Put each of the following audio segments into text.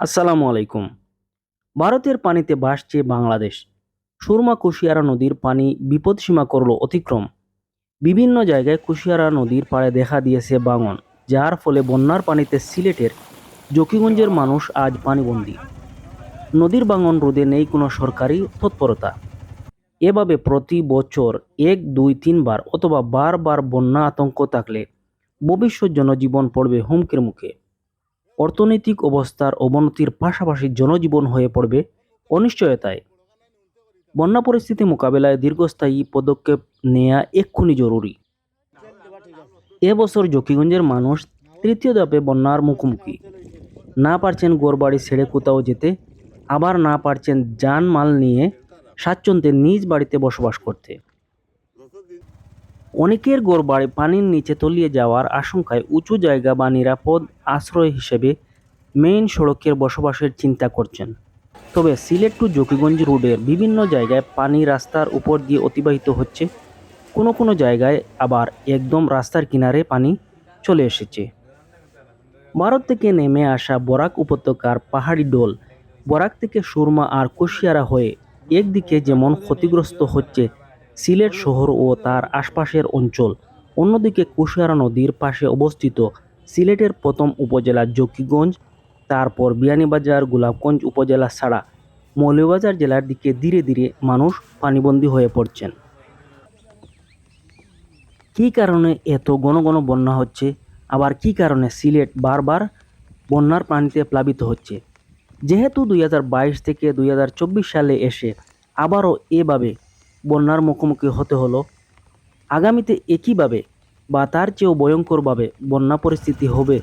আসসালামু আলাইকুম। ভারতের পানিতে ভাসছে বাংলাদেশ। সুরমা কুশিয়ারা নদীর পানি বিপদসীমা করল অতিক্রম। বিভিন্ন জায়গায় কুশিয়ারা নদীর পাড়ে দেখা দিয়েছে বাঙন যার ফলে বন্যার পানিতে সিলেটের জকিগঞ্জের মানুষ আজ পানিবন্দী। নদীর বাঙন রোধে নেই কোনো সরকারি তৎপরতা। এভাবে প্রতি বছর এক, দুই তিনবার অথবা বারবার বন্যা আতঙ্ক থাকলে ভবিষ্যৎ জনজীবন পড়বে হুমকির মুখে। অর্থনৈতিক অবস্থার অবনতির পাশাপাশি জনজীবন হয়ে পড়বে অনিশ্চয়তায়। বন্যা পরিস্থিতি মোকাবেলায় দীর্ঘস্থায়ী পদক্ষেপ নেওয়া এক্ষুনি জরুরি। এবছর জকিগঞ্জের মানুষ তৃতীয় ধাপে বন্যার মুখোমুখি। না পারছেন গোরবাড়ি ছেড়ে কোথাও যেতে, আবার না পারছেন যানমাল নিয়ে স্বাচ্ছন্দ্যে নিজ বাড়িতে বসবাস করতে। অনেকের গোরবাড়ি পানির নিচে তলিয়ে যাওয়ার আশঙ্কায় উঁচু জায়গা বা নিরাপদ আশ্রয় হিসেবে মেইন সড়কের বসবাসের চিন্তা করছেন। তবে সিলেট টু জকিগঞ্জ রোডের বিভিন্ন জায়গায় পানি রাস্তার উপর দিয়ে অতিবাহিত হচ্ছে। কোনো কোনো জায়গায় আবার একদম রাস্তার কিনারে পানি চলে এসেছে। ভারত থেকে নেমে আসা বরাক উপত্যকার পাহাড়ি ডোল, বরাক থেকে সুরমা আর কুশিয়ারা হয়ে একদিকে যেমন ক্ষতিগ্রস্ত হচ্ছে সিলেট শহর ও তার আশপাশের অঞ্চল। অন্যদিকে কুশিয়ারা নদীর পাশে অবস্থিত সিলেটের প্রথম উপজেলা জকিগঞ্জ, তারপর বিয়ানীবাজার, গোলাপগঞ্জ উপজেলা ছাড়া মৌলভীবাজার জেলার দিকে ধীরে ধীরে মানুষ পানিবন্দী হয়ে পড়ছেন। কী কারণে এত ঘন ঘন বন্যা হচ্ছে? আবার কী কারণে সিলেট বারবার বন্যার পানিতে প্লাবিত হচ্ছে? যেহেতু দুই হাজার বাইশ থেকে দুই হাজার চব্বিশ সালে এসে আবারও এভাবে বন্যার মুখোমুখি হতে হলো। আগামীতে একইভাবে বা তার চেয়েও ভয়ঙ্করভাবে বন্যা পরিস্থিতি হবে,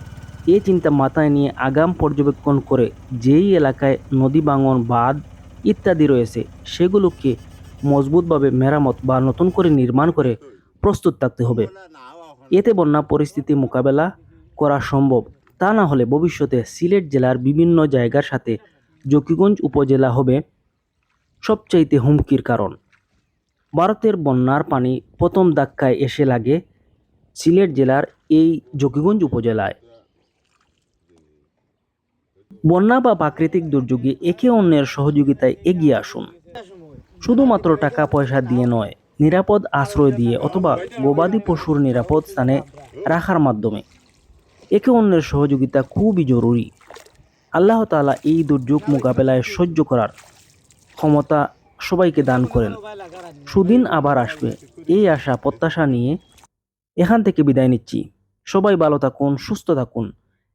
এ চিন্তা মাথায় নিয়ে আগাম পর্যবেক্ষণ করে যেই এলাকায় নদী ভাঙন, বাঁধ ইত্যাদি রয়েছে, সেগুলোকে মজবুতভাবে মেরামত বা নতুন করে নির্মাণ করে প্রস্তুত থাকতে হবে। এতে বন্যা পরিস্থিতি মোকাবেলা করা সম্ভব। তা না হলে ভবিষ্যতে সিলেট জেলার বিভিন্ন জায়গার সাথে জকিগঞ্জ উপজেলা হবে সবচাইতে হুমকির কারণ। ভারতের বন্যার পানি প্রথম ধাক্কায় এসে লাগে সিলেট জেলার এই জকিগঞ্জ উপজেলায়। বন্যা বা প্রাকৃতিক দুর্যোগে একে অন্যের সহযোগিতায় এগিয়ে আসুন। শুধুমাত্র টাকা পয়সা দিয়ে নয়, নিরাপদ আশ্রয় দিয়ে অথবা গবাদি পশুর নিরাপদ স্থানে রাখার মাধ্যমে একে অন্যের সহযোগিতা খুবই জরুরি। আল্লাহ তাআলা এই দুর্যোগ মোকাবেলায় সহ্য করার ক্ষমতা সবাইকে দান করেন। সুদিন আবার আসবে। এই আশা, প্রত্যাশা নিয়ে এখান থেকে বিদায় নিচ্ছি। সবাই ভালো থাকুন, সুস্থ থাকুন।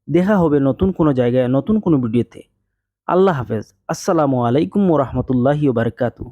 দেখা হবে নতুন কোনো জায়গায়, নতুন কোনো ভিডিওতে। আল্লাহ হাফেজ। আসসালামু আলাইকুম ও রহমতুল্লাহি বারকাতু